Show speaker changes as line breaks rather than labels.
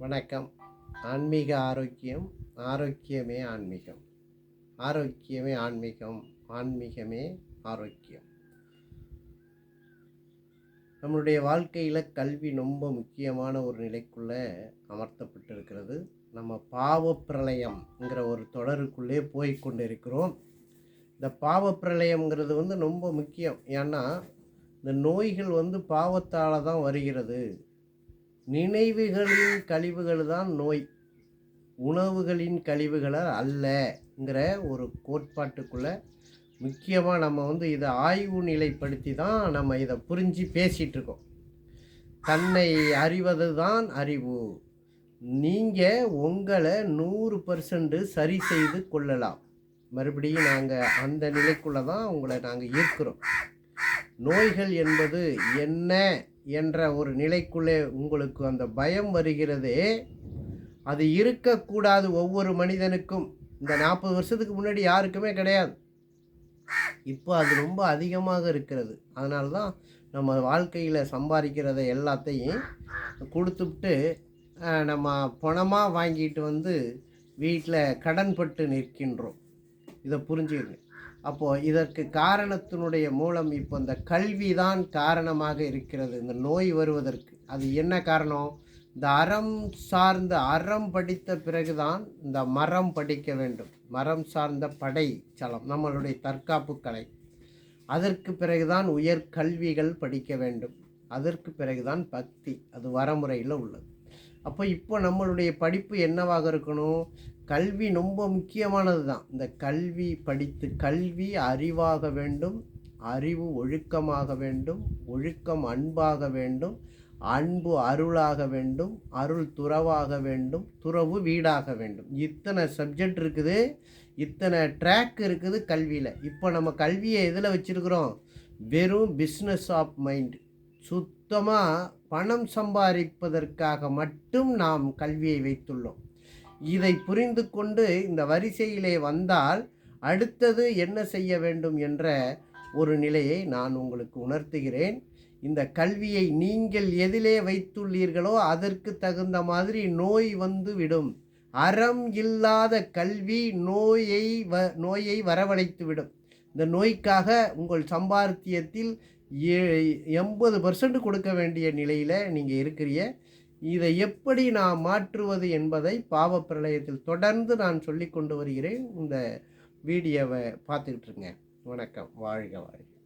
வணக்கம். ஆன்மீக ஆரோக்கியம் ஆரோக்கியமே ஆன்மீகம். ஆரோக்கியமே ஆன்மீகம் ஆன்மீகமே ஆரோக்கியம். நம்மளுடைய வாழ்க்கையில் கல்வி ரொம்ப முக்கியமான ஒரு நிலைக்குள்ளே அமர்த்தப்பட்டிருக்கிறது. நம்ம பாவ பிரளயம்ங்கிற ஒரு தொடருக்குள்ளே போய் கொண்டு இருக்கிறோம் இந்த பாவ பிரளயம்ங்கிறது வந்து ரொம்ப முக்கியம். ஏன்னா இந்த நோய்கள் வந்து பாவத்தால் தான் வருகிறது. நினைவுகளின் கழிவுகள் தான் நோய். உணவுகளின் கழிவுகளை அல்லங்கிற ஒரு கோட்பாட்டுக்குள்ளே முக்கியமாக நம்ம வந்து இதை ஆய்வு நிலைப்படுத்தி தான் நம்ம இதை புரிஞ்சு பேசிகிட்டு இருக்கோம் தன்னை அறிவது தான் அறிவு. நீங்கள் உங்களை நூறு பர்சன்ட் சரி செய்து கொள்ளலாம். மறுபடியும் நாங்கள் அந்த நிலைக்குள்ளே தான் உங்களை நாங்கள் ஈர்க்கிறோம். நோய்கள் என்பது என்ன? என்ற ஒரு நிலைக்குள்ளே உங்களுக்கு அந்த பயம் வருகிறதே. அது இருக்கக்கூடாது ஒவ்வொரு மனிதனுக்கும். இந்த நாற்பது வருஷத்துக்கு முன்னாடி யாருக்குமே கிடையாது. இப்போ அது ரொம்ப அதிகமாக இருக்கிறது. அதனால தான் நம்ம வாழ்க்கையில் சம்பாதிக்கிறத எல்லாத்தையும் கொடுத்துட்டு நம்ம பணமாக வாங்கிட்டு வந்து வீட்டில் கடன்பட்டு நிற்கின்றோம். இதை புரிஞ்சுக்கங்க. அப்போது இதற்கு காரணத்தினுடைய மூலம் இப்போ இந்த கல்வி தான் காரணமாக இருக்கிறது. இந்த நோய் வருவதற்கு. அது என்ன காரணம்? இந்த அறம் சார்ந்த அறம் படித்த பிறகுதான் இந்த மரம் படிக்க வேண்டும். மரம் சார்ந்த படை சலம் நம்மளுடைய தற்காப்பு கலை அதற்கு பிறகுதான் உயர் கல்விகள் படிக்க வேண்டும். அதற்கு பிறகுதான் பக்தி. அது வரமுறையில் உள்ளது. அப்போ இப்போ நம்மளுடைய படிப்பு என்னவாக இருக்கணும்? கல்வி ரொம்ப முக்கியமானது தான். இந்த கல்வி படித்து கல்வி அறிவாக வேண்டும் அறிவு ஒழுக்கமாக வேண்டும் ஒழுக்கம் அன்பாக வேண்டும் அன்பு அருளாக வேண்டும் அருள் துறவாக வேண்டும் துறவு வீடாக வேண்டும். இத்தனை சப்ஜெக்ட் இருக்குது இத்தனை ட்ராக் இருக்குது கல்வியில். இப்போ நம்ம கல்வியை எதில் வச்சுருக்குறோம்? வெறும் பிஸ்னஸ் ஆஃப் மைண்ட் சுத்தமாக பணம் சம்பாதிப்பதற்காக மட்டும் நாம் கல்வியை வைத்துள்ளோம். இதை புரிந்து கொண்டு இந்த வரிசையிலே வந்தால் அடுத்தது என்ன செய்ய வேண்டும் என்ற ஒரு நிலையை நான் உங்களுக்கு உணர்த்துகிறேன். இந்த கல்வியை நீங்கள் எதிலே வைத்துள்ளீர்களோ அதற்கு தகுந்த மாதிரி நோய் வந்து விடும். அறம் இல்லாத கல்வி நோயை வ நோயை வரவழைத்து விடும். இந்த நோய்க்காக உங்கள் சம்பாத்தியத்தில் எண்பது பர்சன்ட் கொடுக்க வேண்டிய நிலையில் நீங்கள் இருக்கிறீங்க. இதை எப்படி நான் மாற்றுவது என்பதை பாவ பிரளயத்தில் தொடர்ந்து நான் சொல்லி கொண்டு வருகிறேன். இந்த வீடியோவை பார்த்துக்கிட்டுருங்க வணக்கம். வாழ்க வாழ்க.